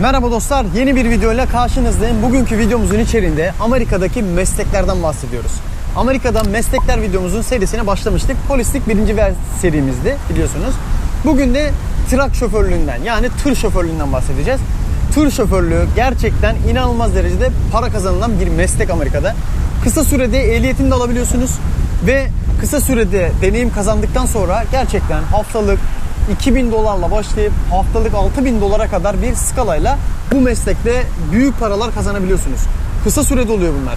Merhaba dostlar, yeni bir videoyla karşınızdayım. Bugünkü videomuzun içeriğinde Amerika'daki mesleklerden bahsediyoruz. Amerika'da meslekler videomuzun serisine başlamıştık. Polislik birinci serimizdi biliyorsunuz. Bugün de trak şoförlüğünden yani tır şoförlüğünden bahsedeceğiz. Tır şoförlüğü gerçekten inanılmaz derecede para kazanılan bir meslek Amerika'da. Kısa sürede ehliyetini de alabiliyorsunuz ve kısa sürede deneyim kazandıktan sonra gerçekten haftalık 2000 dolarla başlayıp haftalık 6000 dolara kadar bir skalayla bu meslekte büyük paralar kazanabiliyorsunuz. Kısa sürede oluyor bunlar.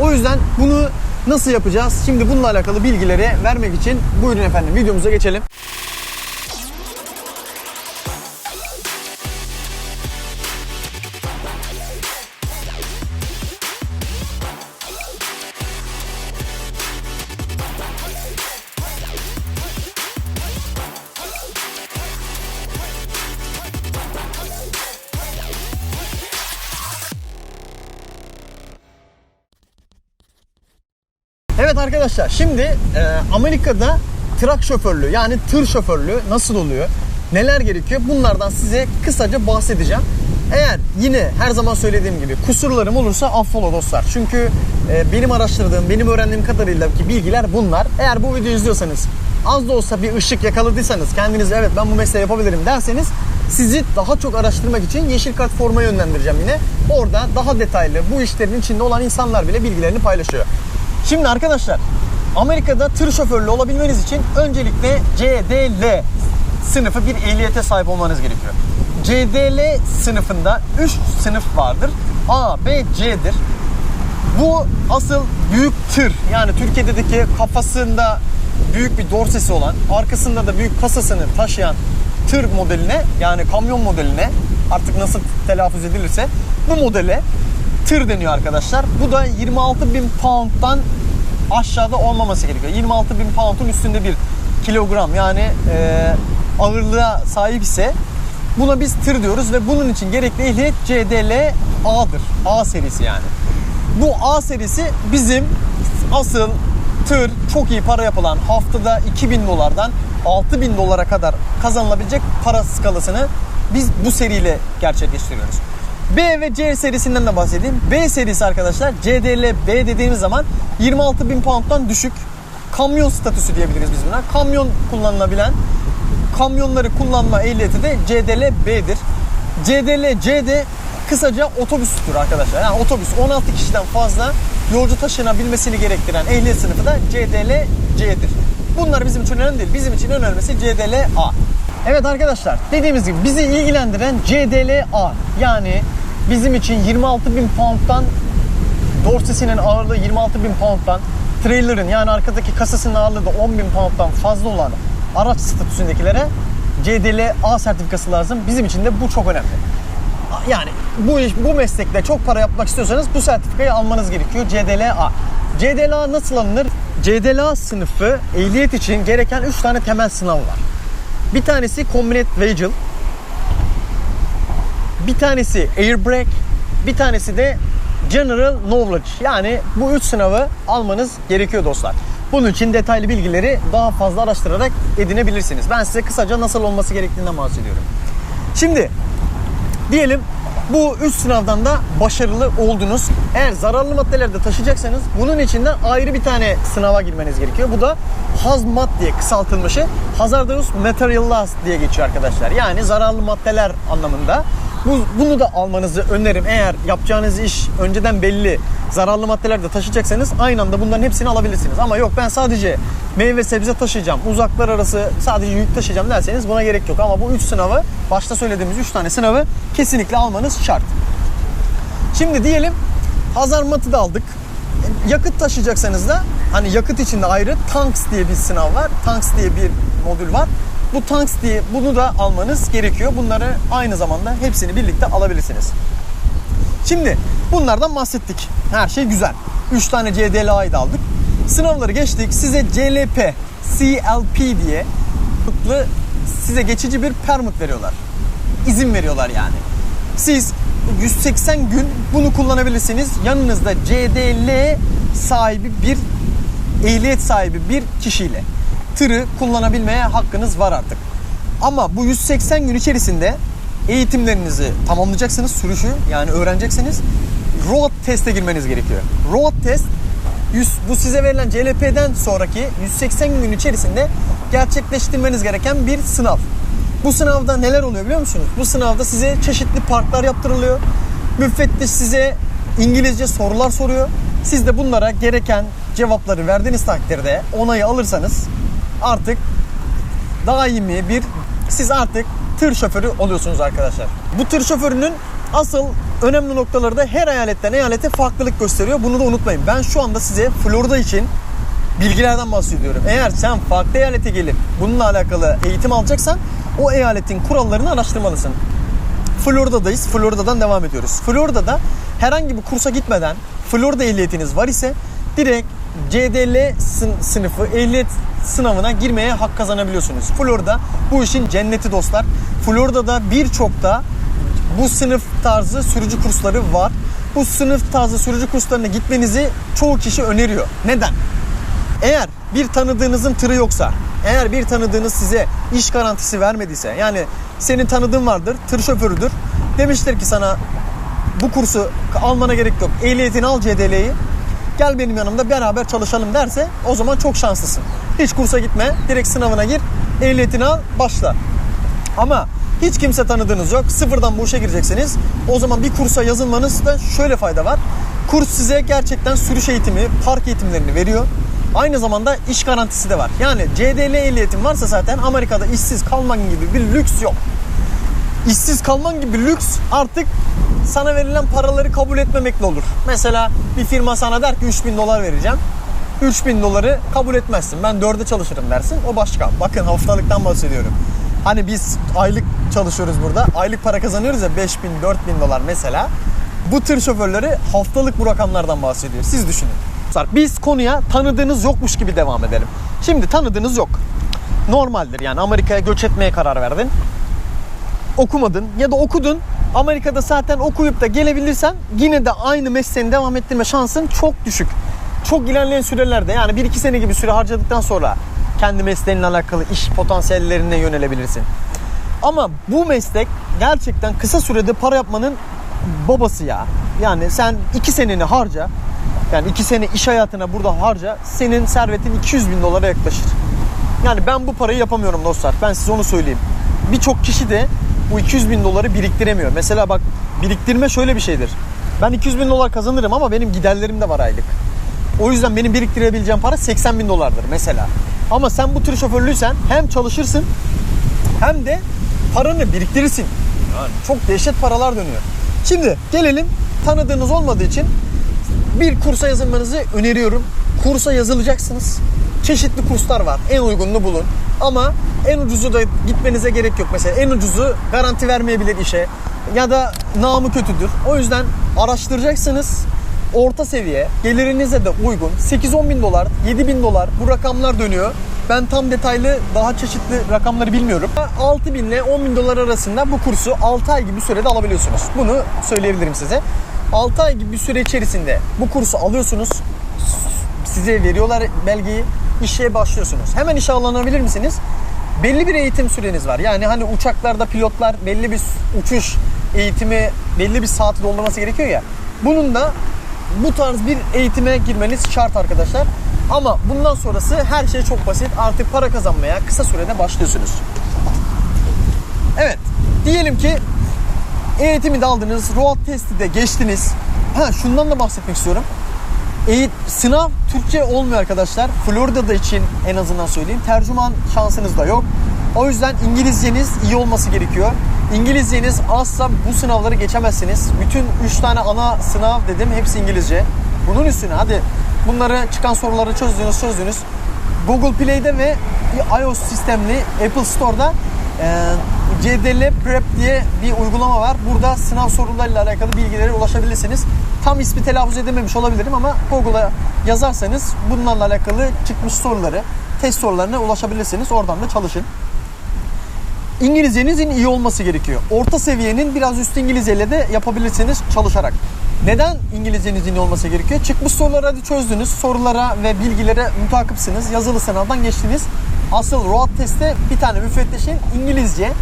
O yüzden bunu nasıl yapacağız? Şimdi bununla alakalı bilgileri vermek için buyurun efendim videomuza geçelim. Arkadaşlar şimdi e, Amerika'da trak şoförlüğü yani tır şoförlüğü nasıl oluyor? Neler gerekiyor? Bunlardan size kısaca bahsedeceğim. Eğer yine her zaman söylediğim gibi kusurlarım olursa affola dostlar. Çünkü e, benim araştırdığım, benim öğrendiğim kadarıyla ki bilgiler bunlar. Eğer bu videoyu izliyorsanız az da olsa bir ışık yakaladıysanız kendiniz evet ben bu mesleği yapabilirim derseniz sizi daha çok araştırmak için Yeşil Kart forma yönlendireceğim yine. Orada daha detaylı bu işlerin içinde olan insanlar bile bilgilerini paylaşıyor. Şimdi arkadaşlar Amerika'da tır şoförlüğü olabilmeniz için öncelikle CDL sınıfı bir ehliyete sahip olmanız gerekiyor. CDL sınıfında 3 sınıf vardır. A, B, C'dir. Bu asıl büyük tır yani Türkiye'deki kafasında büyük bir dorsesi olan arkasında da büyük kasasını taşıyan tır modeline yani kamyon modeline artık nasıl telaffuz edilirse bu modele tır deniyor arkadaşlar. Bu da 26 bin pound'dan aşağıda olmaması gerekiyor. 26 bin pound'un üstünde bir kilogram yani e, ağırlığa sahip ise buna biz tır diyoruz ve bunun için gerekli ehliyet CDL A'dır. A serisi yani. Bu A serisi bizim asıl tır çok iyi para yapılan haftada 2000 dolardan 6000 dolara kadar kazanılabilecek para skalasını biz bu seriyle gerçekleştiriyoruz. B ve C serisinden de bahsedeyim. B serisi arkadaşlar CDL B dediğimiz zaman 26 bin pound'dan düşük kamyon statüsü diyebiliriz biz buna. Kamyon kullanılabilen kamyonları kullanma ehliyeti de CDL B'dir. CDL C de kısaca otobüstür arkadaşlar. Yani otobüs 16 kişiden fazla yolcu taşınabilmesini gerektiren ehliyet sınıfı da CDL C'dir. Bunlar bizim için önemli değil. Bizim için önemlisi CDL A. Evet arkadaşlar dediğimiz gibi bizi ilgilendiren CDL A. Yani bizim için 26 bin pound'dan dorsesinin ağırlığı 26 bin pound'dan trailer'ın yani arkadaki kasasının ağırlığı da 10 bin pound'dan fazla olan araç statüsündekilere CDL A sertifikası lazım. Bizim için de bu çok önemli. Yani bu iş, bu meslekte çok para yapmak istiyorsanız bu sertifikayı almanız gerekiyor. CDLA. CDLA nasıl alınır? CDLA sınıfı ehliyet için gereken 3 tane temel sınav var. Bir tanesi Combined Vehicle, bir tanesi Air Brake, bir tanesi de General Knowledge. Yani bu üç sınavı almanız gerekiyor dostlar. Bunun için detaylı bilgileri daha fazla araştırarak edinebilirsiniz. Ben size kısaca nasıl olması gerektiğinden bahsediyorum. Şimdi diyelim bu üç sınavdan da başarılı oldunuz. Eğer zararlı maddeler de taşıyacaksanız bunun içinden ayrı bir tane sınava girmeniz gerekiyor. Bu da hazmat diye kısaltılmışı. Hazardous Materials diye geçiyor arkadaşlar. Yani zararlı maddeler anlamında. Bu, bunu da almanızı öneririm. Eğer yapacağınız iş önceden belli zararlı maddeler de taşıyacaksanız aynı anda bunların hepsini alabilirsiniz. Ama yok ben sadece meyve sebze taşıyacağım, uzaklar arası sadece yük taşıyacağım derseniz buna gerek yok. Ama bu 3 sınavı, başta söylediğimiz 3 tane sınavı kesinlikle almanız şart. Şimdi diyelim hazarmatı da aldık. Yakıt taşıyacaksanız da hani yakıt içinde ayrı tanks diye bir sınav var. Tanks diye bir modül var. Bu tanks diye bunu da almanız gerekiyor. Bunları aynı zamanda hepsini birlikte alabilirsiniz. Şimdi bunlardan bahsettik. Her şey güzel. 3 tane CDLA'yı da aldık. Sınavları geçtik. Size CLP, CLP diye size geçici bir permit veriyorlar. İzin veriyorlar yani. Siz 180 gün bunu kullanabilirsiniz. Yanınızda CDL sahibi bir ehliyet sahibi bir kişiyle tırı kullanabilmeye hakkınız var artık. Ama bu 180 gün içerisinde eğitimlerinizi tamamlayacaksınız. Sürüşü yani öğreneceksiniz. Road teste girmeniz gerekiyor. Road test yüz- bu size verilen CLP'den sonraki 180 gün içerisinde gerçekleştirmeniz gereken bir sınav. Bu sınavda neler oluyor biliyor musunuz? Bu sınavda size çeşitli parklar yaptırılıyor. Müfettiş size İngilizce sorular soruyor. Siz de bunlara gereken cevapları verdiğiniz takdirde onayı alırsanız artık daimi bir siz artık tır şoförü oluyorsunuz arkadaşlar. Bu tır şoförünün asıl önemli noktaları da her eyaletten eyalete farklılık gösteriyor. Bunu da unutmayın. Ben şu anda size Florida için bilgilerden bahsediyorum. Eğer sen farklı eyalete gelip bununla alakalı eğitim alacaksan o eyaletin kurallarını araştırmalısın. Florida'dayız. Florida'dan devam ediyoruz. Florida'da herhangi bir kursa gitmeden Florida ehliyetiniz var ise direkt CDL sın- sınıfı ehliyet sınavına girmeye hak kazanabiliyorsunuz. Florida bu işin cenneti dostlar. Florida'da birçok da bu sınıf tarzı sürücü kursları var. Bu sınıf tarzı sürücü kurslarına gitmenizi çoğu kişi öneriyor. Neden? Eğer bir tanıdığınızın tırı yoksa, eğer bir tanıdığınız size iş garantisi vermediyse, yani senin tanıdığın vardır, tır şoförüdür. Demiştir ki sana bu kursu almana gerek yok. Ehliyetini al CDL'yi. Gel benim yanımda beraber çalışalım derse o zaman çok şanslısın. Hiç kursa gitme, direkt sınavına gir, ehliyetini al, başla. Ama hiç kimse tanıdığınız yok. Sıfırdan bu işe gireceksiniz. O zaman bir kursa yazılmanızda şöyle fayda var. Kurs size gerçekten sürüş eğitimi, park eğitimlerini veriyor. Aynı zamanda iş garantisi de var. Yani CDL ehliyetin varsa zaten Amerika'da işsiz kalman gibi bir lüks yok. İşsiz kalman gibi lüks artık sana verilen paraları kabul etmemekle olur. Mesela bir firma sana der ki 3000 dolar vereceğim. 3000 doları kabul etmezsin. Ben 4'e çalışırım dersin. O başka. Bakın haftalıktan bahsediyorum. Hani biz aylık çalışıyoruz burada. Aylık para kazanıyoruz ya 5000 4000 dolar mesela. Bu tır şoförleri haftalık bu rakamlardan bahsediyor. Siz düşünün. Biz konuya tanıdığınız yokmuş gibi devam edelim. Şimdi tanıdığınız yok. Normaldir yani Amerika'ya göç etmeye karar verdin okumadın ya da okudun Amerika'da zaten okuyup da gelebilirsen yine de aynı mesleğini devam ettirme şansın çok düşük. Çok ilerleyen sürelerde yani 1-2 sene gibi süre harcadıktan sonra kendi mesleğinle alakalı iş potansiyellerine yönelebilirsin. Ama bu meslek gerçekten kısa sürede para yapmanın babası ya. Yani sen 2 seneni harca. Yani 2 sene iş hayatına burada harca. Senin servetin 200 bin dolara yaklaşır. Yani ben bu parayı yapamıyorum dostlar. Ben size onu söyleyeyim. Birçok kişi de bu 200 bin doları biriktiremiyor. Mesela bak biriktirme şöyle bir şeydir. Ben 200 bin dolar kazanırım ama benim giderlerim de var aylık. O yüzden benim biriktirebileceğim para 80 bin dolardır mesela. Ama sen bu tür şoförlüysen hem çalışırsın hem de paranı biriktirirsin. Yani çok dehşet paralar dönüyor. Şimdi gelelim tanıdığınız olmadığı için bir kursa yazılmanızı öneriyorum. Kursa yazılacaksınız. Çeşitli kurslar var. En uygununu bulun. Ama en ucuzu da gitmenize gerek yok. Mesela en ucuzu garanti vermeyebilir işe. Ya da namı kötüdür. O yüzden araştıracaksınız. Orta seviye, gelirinize de uygun. 8-10 bin dolar, 7 bin dolar bu rakamlar dönüyor. Ben tam detaylı daha çeşitli rakamları bilmiyorum. 6 bin ile 10 bin dolar arasında bu kursu 6 ay gibi sürede alabiliyorsunuz. Bunu söyleyebilirim size. 6 ay gibi bir süre içerisinde bu kursu alıyorsunuz. Size veriyorlar belgeyi. işe başlıyorsunuz. Hemen işe alınabilir misiniz? Belli bir eğitim süreniz var. Yani hani uçaklarda pilotlar belli bir uçuş eğitimi belli bir saati doldurması gerekiyor ya. Bunun da bu tarz bir eğitime girmeniz şart arkadaşlar. Ama bundan sonrası her şey çok basit. Artık para kazanmaya kısa sürede başlıyorsunuz. Evet. Diyelim ki eğitimi de aldınız. Road testi de geçtiniz. Ha şundan da bahsetmek istiyorum. Eğit, sınav Türkçe olmuyor arkadaşlar. Florida'da için en azından söyleyeyim. Tercüman şansınız da yok. O yüzden İngilizceniz iyi olması gerekiyor. İngilizceniz azsa bu sınavları geçemezsiniz. Bütün 3 tane ana sınav dedim hepsi İngilizce. Bunun üstüne hadi bunları çıkan soruları çözdünüz çözdünüz. Google Play'de ve iOS sistemli Apple Store'da e, CDL Prep diye bir uygulama var. Burada sınav sorularıyla alakalı bilgilere ulaşabilirsiniz. Tam ismi telaffuz edememiş olabilirim ama Google'a yazarsanız bunlarla alakalı çıkmış soruları, test sorularına ulaşabilirsiniz. Oradan da çalışın. İngilizcenizin iyi olması gerekiyor. Orta seviyenin biraz üst İngilizceyle de yapabilirsiniz çalışarak. Neden İngilizcenizin iyi olması gerekiyor? Çıkmış soruları hadi çözdünüz. Sorulara ve bilgilere mutakipsiniz. Yazılı sınavdan geçtiniz. Asıl road testte bir tane müfettişin İngilizce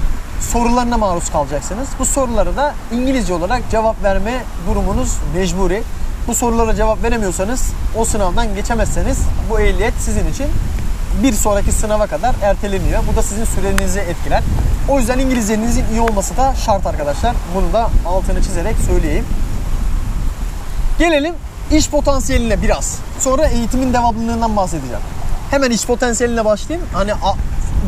sorularına maruz kalacaksınız. Bu soruları da İngilizce olarak cevap verme durumunuz mecburi. Bu sorulara cevap veremiyorsanız o sınavdan geçemezseniz bu ehliyet sizin için bir sonraki sınava kadar erteleniyor. Bu da sizin sürenizi etkiler. O yüzden İngilizcenizin iyi olması da şart arkadaşlar. Bunu da altını çizerek söyleyeyim. Gelelim iş potansiyeline biraz. Sonra eğitimin devamlılığından bahsedeceğim. Hemen iş potansiyeline başlayayım. Hani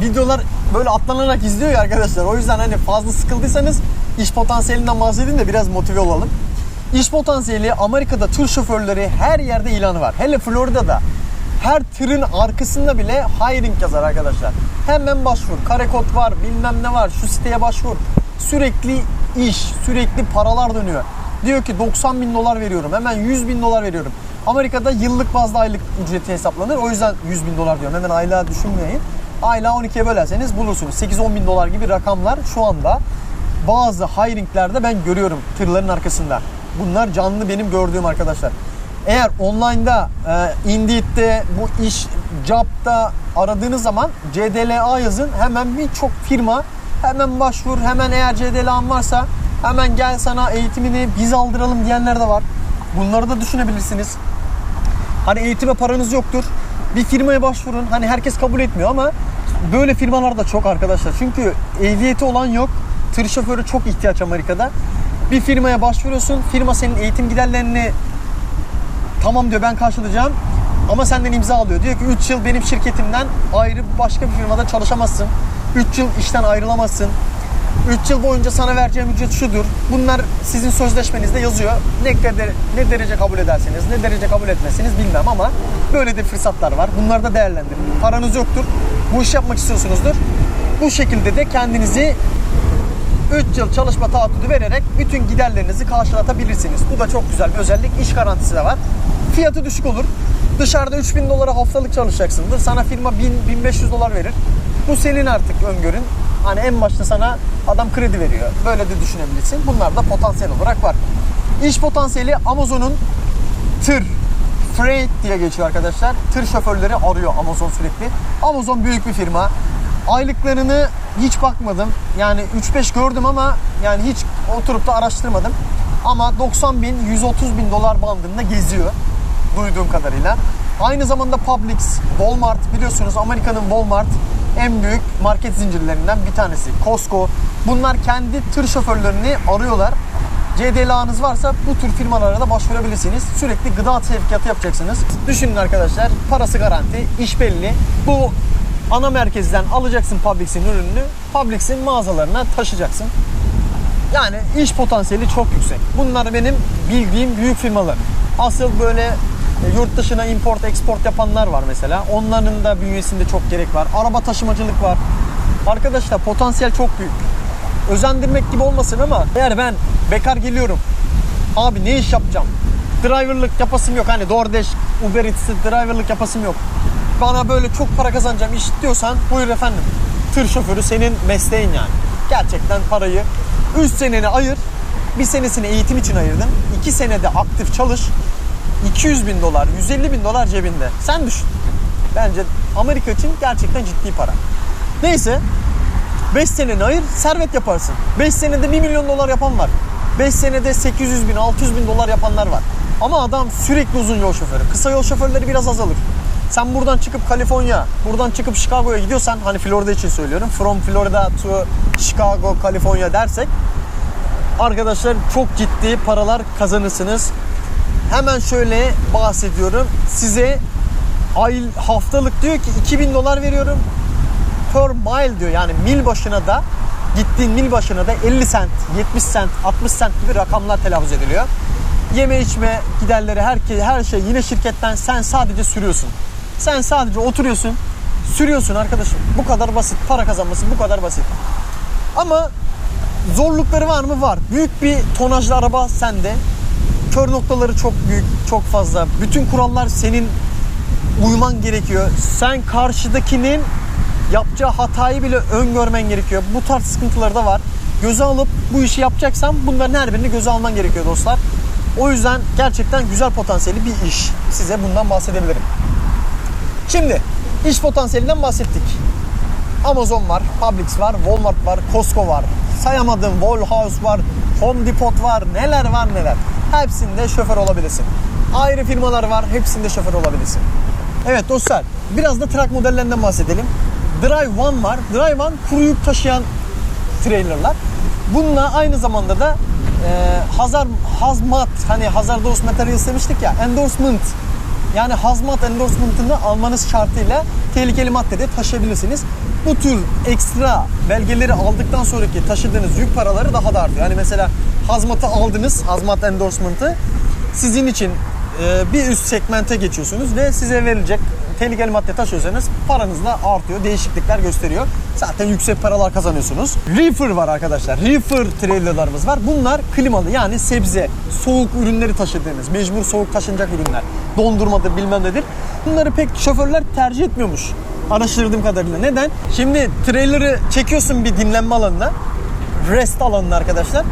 videolar böyle atlanarak izliyor ya arkadaşlar. O yüzden hani fazla sıkıldıysanız iş potansiyelinden bahsedeyim de biraz motive olalım. İş potansiyeli Amerika'da tır şoförleri her yerde ilanı var. Hele Florida'da her tırın arkasında bile hiring yazar arkadaşlar. Hemen başvur. Kare kod var, bilmem ne var. Şu siteye başvur. Sürekli iş, sürekli paralar dönüyor. Diyor ki 90 bin dolar veriyorum. Hemen 100 bin dolar veriyorum. Amerika'da yıllık bazda aylık ücreti hesaplanır. O yüzden 100 bin dolar diyorum. Hemen aylığa düşünmeyin. Aylığa 12'ye bölerseniz bulursunuz. 8-10 bin dolar gibi rakamlar şu anda bazı hiringlerde ben görüyorum tırların arkasında. Bunlar canlı benim gördüğüm arkadaşlar. Eğer online'da, e, Indeed'de, bu iş, Job'da aradığınız zaman CDLA yazın. Hemen birçok firma hemen başvur. Hemen eğer CDLA'n varsa hemen gel sana eğitimini biz aldıralım diyenler de var. Bunları da düşünebilirsiniz. Hani eğitime paranız yoktur. Bir firmaya başvurun. Hani herkes kabul etmiyor ama böyle firmalar da çok arkadaşlar. Çünkü ehliyeti olan yok. Tır şoförü çok ihtiyaç Amerika'da. Bir firmaya başvuruyorsun. Firma senin eğitim giderlerini tamam diyor ben karşılayacağım. Ama senden imza alıyor. Diyor ki 3 yıl benim şirketimden ayrı başka bir firmada çalışamazsın. 3 yıl işten ayrılamazsın. 3 yıl boyunca sana vereceğim ücret şudur. Bunlar sizin sözleşmenizde yazıyor. Ne kadar ne derece kabul ederseniz, ne derece kabul etmezseniz bilmem ama böyle de fırsatlar var. Bunları da değerlendirin. Paranız yoktur. Bu iş yapmak istiyorsunuzdur. Bu şekilde de kendinizi 3 yıl çalışma taahhüdü vererek bütün giderlerinizi karşılatabilirsiniz. Bu da çok güzel bir özellik. İş garantisi de var. Fiyatı düşük olur. Dışarıda 3000 dolara haftalık çalışacaksındır. Sana firma 1000-1500 dolar verir. Bu senin artık öngörün. Hani en başta sana adam kredi veriyor. Böyle de düşünebilirsin. Bunlar da potansiyel olarak var. İş potansiyeli Amazon'un tır, freight diye geçiyor arkadaşlar. Tır şoförleri arıyor Amazon sürekli. Amazon büyük bir firma. Aylıklarını hiç bakmadım. Yani 3-5 gördüm ama yani hiç oturup da araştırmadım. Ama 90 bin, 130 bin dolar bandında geziyor duyduğum kadarıyla. Aynı zamanda Publix, Walmart biliyorsunuz Amerika'nın Walmart en büyük market zincirlerinden bir tanesi. Costco. Bunlar kendi tır şoförlerini arıyorlar. CDLA'nız varsa bu tür firmalara da başvurabilirsiniz. Sürekli gıda sevkiyatı yapacaksınız. Düşünün arkadaşlar parası garanti, iş belli. Bu ana merkezden alacaksın Publix'in ürününü. Publix'in mağazalarına taşıyacaksın. Yani iş potansiyeli çok yüksek. Bunlar benim bildiğim büyük firmalar. Asıl böyle yurt dışına import export yapanlar var mesela. Onların da bünyesinde çok gerek var. Araba taşımacılık var. Arkadaşlar potansiyel çok büyük. Özendirmek gibi olmasın ama eğer ben bekar geliyorum. Abi ne iş yapacağım? Driverlık yapasım yok. Hani DoorDash, Uber Eats driverlık yapasım yok. Bana böyle çok para kazanacağım iş diyorsan buyur efendim. Tır şoförü senin mesleğin yani. Gerçekten parayı 3 seneni ayır. Bir senesini eğitim için ayırdın. 2 senede aktif çalış. 200 bin dolar, 150 bin dolar cebinde. Sen düşün. Bence Amerika için gerçekten ciddi para. Neyse 5 seneni ayır servet yaparsın. 5 senede 1 milyon dolar yapan var. 5 senede 800 bin 600 bin dolar yapanlar var. Ama adam sürekli uzun yol şoförü. Kısa yol şoförleri biraz azalır. Sen buradan çıkıp Kaliforniya, buradan çıkıp Chicago'ya gidiyorsan hani Florida için söylüyorum. From Florida to Chicago, Kaliforniya dersek arkadaşlar çok ciddi paralar kazanırsınız. Hemen şöyle bahsediyorum. Size ay haftalık diyor ki 2000 dolar veriyorum per mile diyor. Yani mil başına da gittiğin mil başına da 50 sent, 70 sent, 60 sent gibi rakamlar telaffuz ediliyor. Yeme içme giderleri her, her şey yine şirketten sen sadece sürüyorsun. Sen sadece oturuyorsun, sürüyorsun arkadaşım. Bu kadar basit. Para kazanması bu kadar basit. Ama zorlukları var mı? Var. Büyük bir tonajlı araba sende. Kör noktaları çok büyük, çok fazla. Bütün kurallar senin uyman gerekiyor. Sen karşıdakinin yapacağı hatayı bile öngörmen gerekiyor. Bu tarz sıkıntıları da var. Göze alıp bu işi yapacaksan bunların her birini göze alman gerekiyor dostlar. O yüzden gerçekten güzel potansiyeli bir iş. Size bundan bahsedebilirim. Şimdi iş potansiyelinden bahsettik. Amazon var, Publix var, Walmart var, Costco var. Sayamadığım Wallhouse var, Home Depot var, neler var neler. Hepsinde şoför olabilirsin. Ayrı firmalar var, hepsinde şoför olabilirsin. Evet dostlar, biraz da trak modellerinden bahsedelim. Drive One var. Drive One kuru yük taşıyan trailerlar. Bununla aynı zamanda da e, hazar hazmat hani hazardous materials demiştik ya endorsement yani hazmat endorsement'ını almanız şartıyla tehlikeli madde de taşıyabilirsiniz. Bu tür ekstra belgeleri aldıktan sonraki taşıdığınız yük paraları daha da artıyor. Yani mesela hazmatı aldınız, hazmat endorsement'ı sizin için e, bir üst segmente geçiyorsunuz ve size verilecek tehlikeli madde taşıyorsanız paranız da artıyor. Değişiklikler gösteriyor. Zaten yüksek paralar kazanıyorsunuz. Reefer var arkadaşlar. Reefer trailerlarımız var. Bunlar klimalı yani sebze, soğuk ürünleri taşıdığınız, mecbur soğuk taşınacak ürünler. Dondurmadır bilmem nedir. Bunları pek şoförler tercih etmiyormuş. Araştırdığım kadarıyla. Neden? Şimdi trailer'ı çekiyorsun bir dinlenme alanına. Rest alanına arkadaşlar.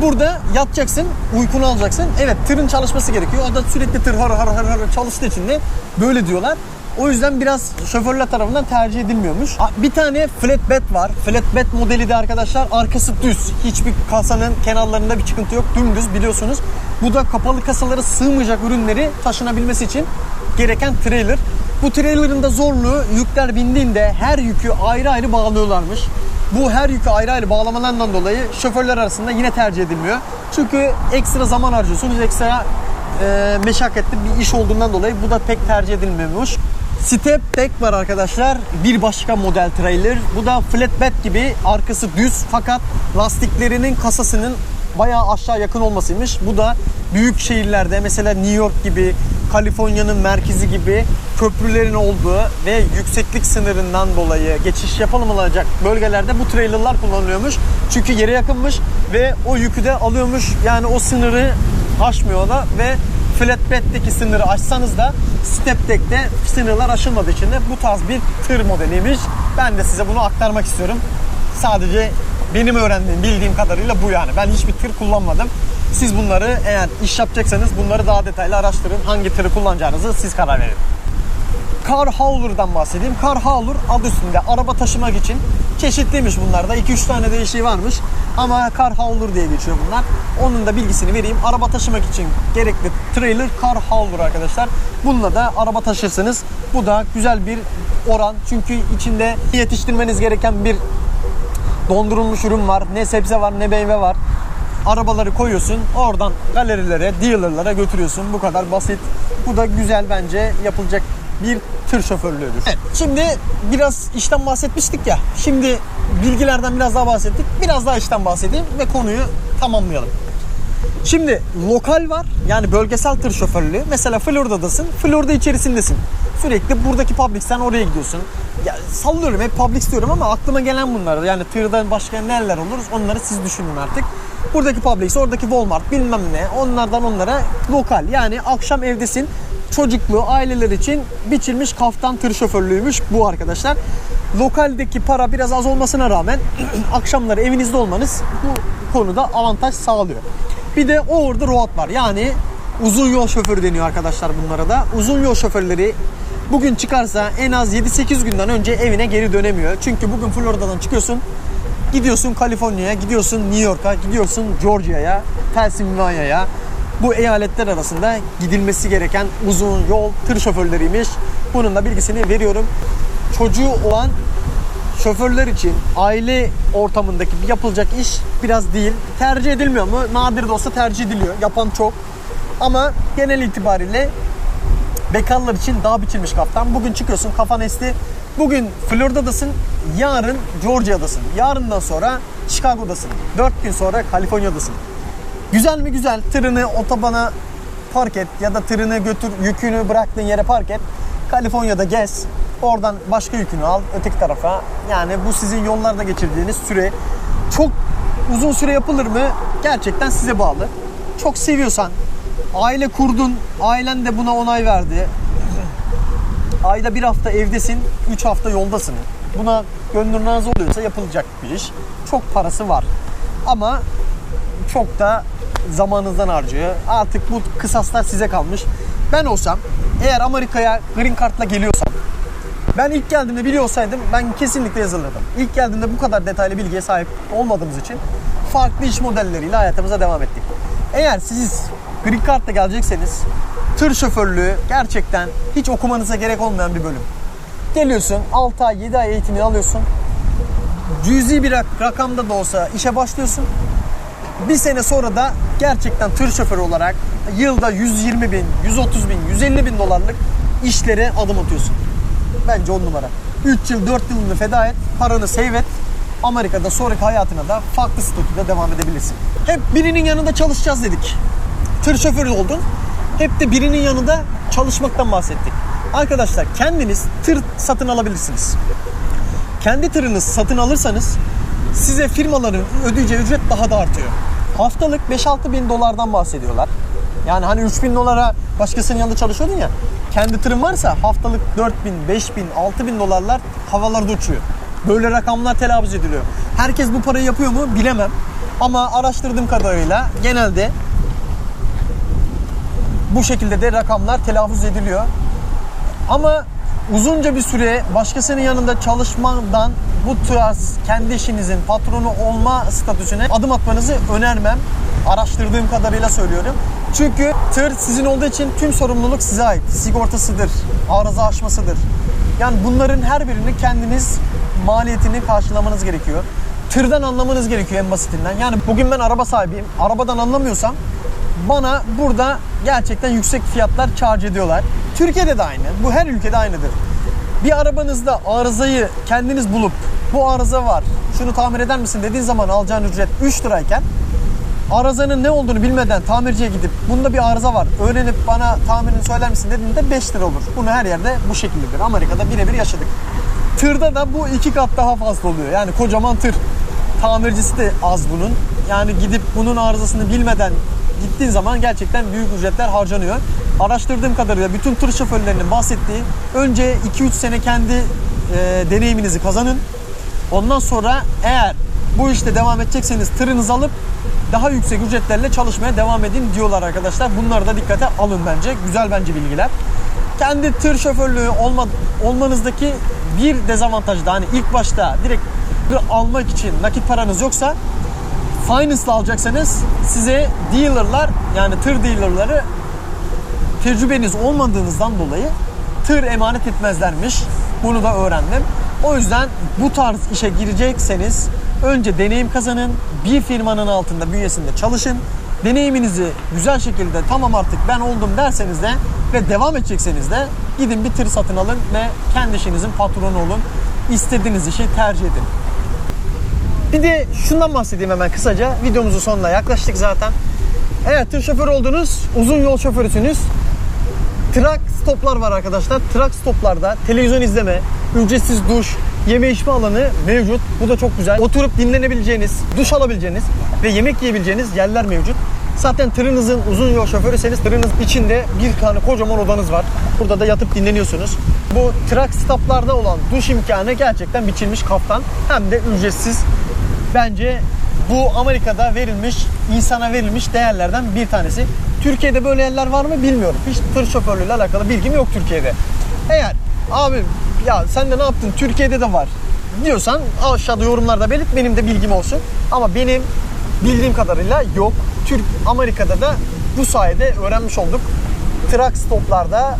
Burada yatacaksın, uykunu alacaksın. Evet tırın çalışması gerekiyor. O da sürekli tır har har har har çalıştığı için de böyle diyorlar. O yüzden biraz şoförler tarafından tercih edilmiyormuş. Bir tane flatbed var. Flatbed modeli de arkadaşlar arkası düz. Hiçbir kasanın kenarlarında bir çıkıntı yok. Dümdüz biliyorsunuz. Bu da kapalı kasalara sığmayacak ürünleri taşınabilmesi için gereken trailer. Bu trailer'ın da zorluğu yükler bindiğinde her yükü ayrı ayrı bağlıyorlarmış. Bu her yükü ayrı ayrı bağlamalarından dolayı şoförler arasında yine tercih edilmiyor. Çünkü ekstra zaman harcıyorsunuz, ekstra e, meşakkatli bir iş olduğundan dolayı bu da pek tercih edilmiyormuş. Step deck var arkadaşlar. Bir başka model trailer. Bu da flatbed gibi arkası düz fakat lastiklerinin kasasının bayağı aşağı yakın olmasıymış. Bu da büyük şehirlerde mesela New York gibi, Kaliforniya'nın merkezi gibi köprülerin olduğu ve yükseklik sınırından dolayı geçiş yapılmayacak bölgelerde bu trailerlar kullanılıyormuş. Çünkü yere yakınmış ve o yükü de alıyormuş. Yani o sınırı aşmıyor da ve flatbed'deki sınırı aşsanız da step deck'te sınırlar aşılmadığı için de bu tarz bir tır modeliymiş. Ben de size bunu aktarmak istiyorum. Sadece benim öğrendiğim, bildiğim kadarıyla bu yani. Ben hiçbir tır kullanmadım. Siz bunları eğer iş yapacaksanız bunları daha detaylı araştırın. Hangi tırı kullanacağınızı siz karar verin. Car Hauler'dan bahsedeyim. Car Hauler adı üstünde araba taşımak için çeşitliymiş bunlarda. 2-3 tane değişiği varmış. Ama Car Hauler diye geçiyor bunlar. Onun da bilgisini vereyim. Araba taşımak için gerekli trailer Car Hauler arkadaşlar. Bununla da araba taşırsınız. Bu da güzel bir oran. Çünkü içinde yetiştirmeniz gereken bir dondurulmuş ürün var. Ne sebze var ne meyve var. Arabaları koyuyorsun. Oradan galerilere, dealerlara götürüyorsun. Bu kadar basit. Bu da güzel bence yapılacak bir tır şoförlüğüdür. Evet, şimdi biraz işten bahsetmiştik ya. Şimdi bilgilerden biraz daha bahsettik. Biraz daha işten bahsedeyim ve konuyu tamamlayalım. Şimdi lokal var yani bölgesel tır şoförlüğü. Mesela Florida'dasın. Florida içerisindesin. Sürekli buradaki Publix'ten oraya gidiyorsun. Ya sallıyorum hep Publix diyorum ama aklıma gelen bunlar. Yani tırdan başka neler olur onları siz düşünün artık. Buradaki Publix, oradaki Walmart bilmem ne onlardan onlara lokal. Yani akşam evdesin çocuklu aileler için biçilmiş kaftan tır şoförlüğüymüş bu arkadaşlar. Lokaldeki para biraz az olmasına rağmen akşamları evinizde olmanız bu konuda avantaj sağlıyor. Bir de the road var. Yani uzun yol şoförü deniyor arkadaşlar bunlara da. Uzun yol şoförleri bugün çıkarsa en az 7-8 günden önce evine geri dönemiyor. Çünkü bugün Florida'dan çıkıyorsun. Gidiyorsun Kaliforniya'ya, gidiyorsun New York'a, gidiyorsun Georgia'ya, Pennsylvania'ya. Bu eyaletler arasında gidilmesi gereken uzun yol tır şoförleriymiş. Bunun da bilgisini veriyorum. Çocuğu olan şoförler için aile ortamındaki yapılacak iş biraz değil. Tercih edilmiyor mu? Nadir de olsa tercih ediliyor. Yapan çok. Ama genel itibariyle bekarlar için daha biçilmiş kaftan. Bugün çıkıyorsun kafan esti. Bugün Florida'dasın, yarın Georgia'dasın. Yarından sonra Chicago'dasın. 4 gün sonra Kaliforniya'dasın. Güzel mi güzel. Tırını otobana park et ya da tırını götür yükünü bıraktığın yere park et. Kaliforniya'da gez. Oradan başka yükünü al öteki tarafa. Yani bu sizin yollarda geçirdiğiniz süre çok uzun süre yapılır mı? Gerçekten size bağlı. Çok seviyorsan, aile kurdun, ailen de buna onay verdi. Ayda bir hafta evdesin, üç hafta yoldasın. Buna gönlün razı oluyorsa yapılacak bir iş. Çok parası var. Ama çok da zamanınızdan harcıyor. Artık bu kısaslar size kalmış. Ben olsam eğer Amerika'ya green card'la geliyorsam Ben ilk geldiğimde biliyor olsaydım ben kesinlikle yazılırdım. İlk geldiğimde bu kadar detaylı bilgiye sahip olmadığımız için farklı iş modelleriyle hayatımıza devam ettik. Eğer siz Green Card'la gelecekseniz tır şoförlüğü gerçekten hiç okumanıza gerek olmayan bir bölüm. Geliyorsun 6 ay 7 ay eğitimini alıyorsun. Cüzi bir rak- rakamda da olsa işe başlıyorsun. Bir sene sonra da gerçekten tır şoförü olarak yılda 120 bin, 130 bin, 150 bin dolarlık işlere adım atıyorsun. Bence on numara. 3 yıl 4 yılını feda et, paranı save et. Amerika'da sonraki hayatına da farklı statüde devam edebilirsin. Hep birinin yanında çalışacağız dedik. Tır şoförü oldun. Hep de birinin yanında çalışmaktan bahsettik. Arkadaşlar kendiniz tır satın alabilirsiniz. Kendi tırınızı satın alırsanız size firmaların ödeyeceği ücret daha da artıyor. Haftalık 5-6 bin dolardan bahsediyorlar. Yani hani 3 bin dolara başkasının yanında çalışıyordun ya. Kendi tırın varsa haftalık 4 bin, 5 bin, 6 bin dolarlar havalarda uçuyor. Böyle rakamlar telaffuz ediliyor. Herkes bu parayı yapıyor mu bilemem. Ama araştırdığım kadarıyla genelde bu şekilde de rakamlar telaffuz ediliyor. Ama uzunca bir süre başkasının yanında çalışmadan bu tarz kendi işinizin patronu olma statüsüne adım atmanızı önermem. Araştırdığım kadarıyla söylüyorum. Çünkü tır sizin olduğu için tüm sorumluluk size ait. Sigortasıdır, arıza aşmasıdır. Yani bunların her birini kendiniz maliyetini karşılamanız gerekiyor. Tırdan anlamanız gerekiyor en basitinden. Yani bugün ben araba sahibiyim. Arabadan anlamıyorsam bana burada gerçekten yüksek fiyatlar charge ediyorlar. Türkiye'de de aynı. Bu her ülkede aynıdır. Bir arabanızda arızayı kendiniz bulup bu arıza var şunu tamir eder misin dediğin zaman alacağın ücret 3 lirayken arızanın ne olduğunu bilmeden tamirciye gidip bunda bir arıza var öğrenip bana tamirini söyler misin dediğinde 5 lira olur. Bunu her yerde bu şekildedir. Amerika'da birebir yaşadık. Tırda da bu iki kat daha fazla oluyor. Yani kocaman tır. Tamircisi de az bunun. Yani gidip bunun arızasını bilmeden gittiğin zaman gerçekten büyük ücretler harcanıyor. Araştırdığım kadarıyla bütün tır şoförlerinin bahsettiği önce 2-3 sene kendi e, deneyiminizi kazanın. Ondan sonra eğer bu işte devam edecekseniz tırınızı alıp daha yüksek ücretlerle çalışmaya devam edin diyorlar arkadaşlar. Bunları da dikkate alın bence. Güzel bence bilgiler. Kendi tır şoförlüğü olma, olmanızdaki bir dezavantajı da hani ilk başta direkt almak için nakit paranız yoksa Finance'la alacaksanız size dealerlar yani tır dealerları tecrübeniz olmadığınızdan dolayı tır emanet etmezlermiş. Bunu da öğrendim. O yüzden bu tarz işe girecekseniz önce deneyim kazanın. Bir firmanın altında bünyesinde çalışın. Deneyiminizi güzel şekilde tamam artık ben oldum derseniz de ve devam edecekseniz de gidin bir tır satın alın ve kendi işinizin patronu olun. İstediğiniz işi tercih edin. Bir de şundan bahsedeyim hemen kısaca. Videomuzun sonuna yaklaştık zaten. Eğer tır şoförü oldunuz, uzun yol şoförüsünüz. Trak stoplar var arkadaşlar. Trak stoplarda televizyon izleme, ücretsiz duş, yeme içme alanı mevcut. Bu da çok güzel. Oturup dinlenebileceğiniz, duş alabileceğiniz ve yemek yiyebileceğiniz yerler mevcut. Zaten tırınızın uzun yol şoförüyseniz tırınız içinde bir tane kocaman odanız var. Burada da yatıp dinleniyorsunuz. Bu trak stoplarda olan duş imkanı gerçekten biçilmiş kaftan. Hem de ücretsiz. Bence bu Amerika'da verilmiş, insana verilmiş değerlerden bir tanesi. Türkiye'de böyle yerler var mı bilmiyorum. Hiç tır şoförlüğüyle alakalı bilgim yok Türkiye'de. Eğer abi ya sen de ne yaptın Türkiye'de de var diyorsan aşağıda yorumlarda belirt benim de bilgim olsun. Ama benim bildiğim kadarıyla yok. Türk Amerika'da da bu sayede öğrenmiş olduk. Trak stoplarda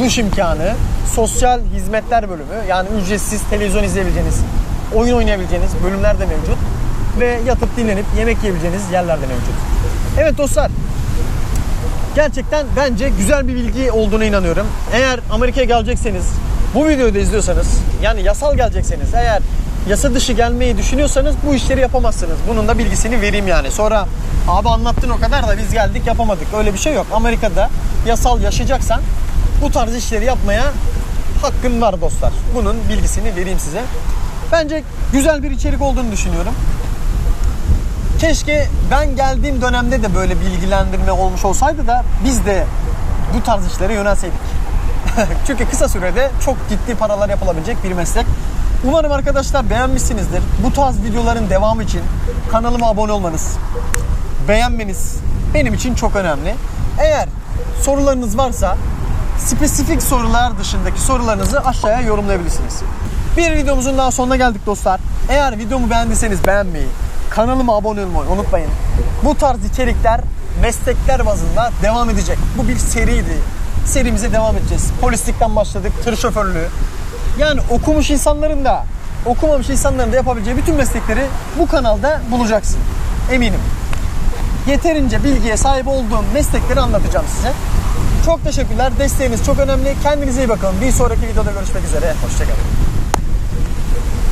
duş imkanı, sosyal hizmetler bölümü yani ücretsiz televizyon izleyebileceğiniz, oyun oynayabileceğiniz bölümler de mevcut. Ve yatıp dinlenip yemek yiyebileceğiniz yerler de mevcut. Evet dostlar gerçekten bence güzel bir bilgi olduğuna inanıyorum. Eğer Amerika'ya gelecekseniz, bu videoyu da izliyorsanız, yani yasal gelecekseniz, eğer yasa dışı gelmeyi düşünüyorsanız bu işleri yapamazsınız. Bunun da bilgisini vereyim yani. Sonra abi anlattın o kadar da biz geldik yapamadık. Öyle bir şey yok. Amerika'da yasal yaşayacaksan bu tarz işleri yapmaya hakkın var dostlar. Bunun bilgisini vereyim size. Bence güzel bir içerik olduğunu düşünüyorum. Keşke ben geldiğim dönemde de böyle bilgilendirme olmuş olsaydı da biz de bu tarz işlere yönelseydik. Çünkü kısa sürede çok ciddi paralar yapılabilecek bir meslek. Umarım arkadaşlar beğenmişsinizdir. Bu tarz videoların devamı için kanalıma abone olmanız, beğenmeniz benim için çok önemli. Eğer sorularınız varsa spesifik sorular dışındaki sorularınızı aşağıya yorumlayabilirsiniz. Bir videomuzun daha sonuna geldik dostlar. Eğer videomu beğendiyseniz beğenmeyi, kanalıma abone olmayı unutmayın. Bu tarz içerikler meslekler bazında devam edecek. Bu bir seriydi. Serimize devam edeceğiz. Polislikten başladık, tır şoförlüğü. Yani okumuş insanların da, okumamış insanların da yapabileceği bütün meslekleri bu kanalda bulacaksın. Eminim. Yeterince bilgiye sahip olduğum meslekleri anlatacağım size. Çok teşekkürler. Desteğiniz çok önemli. Kendinize iyi bakın. Bir sonraki videoda görüşmek üzere. Hoşçakalın.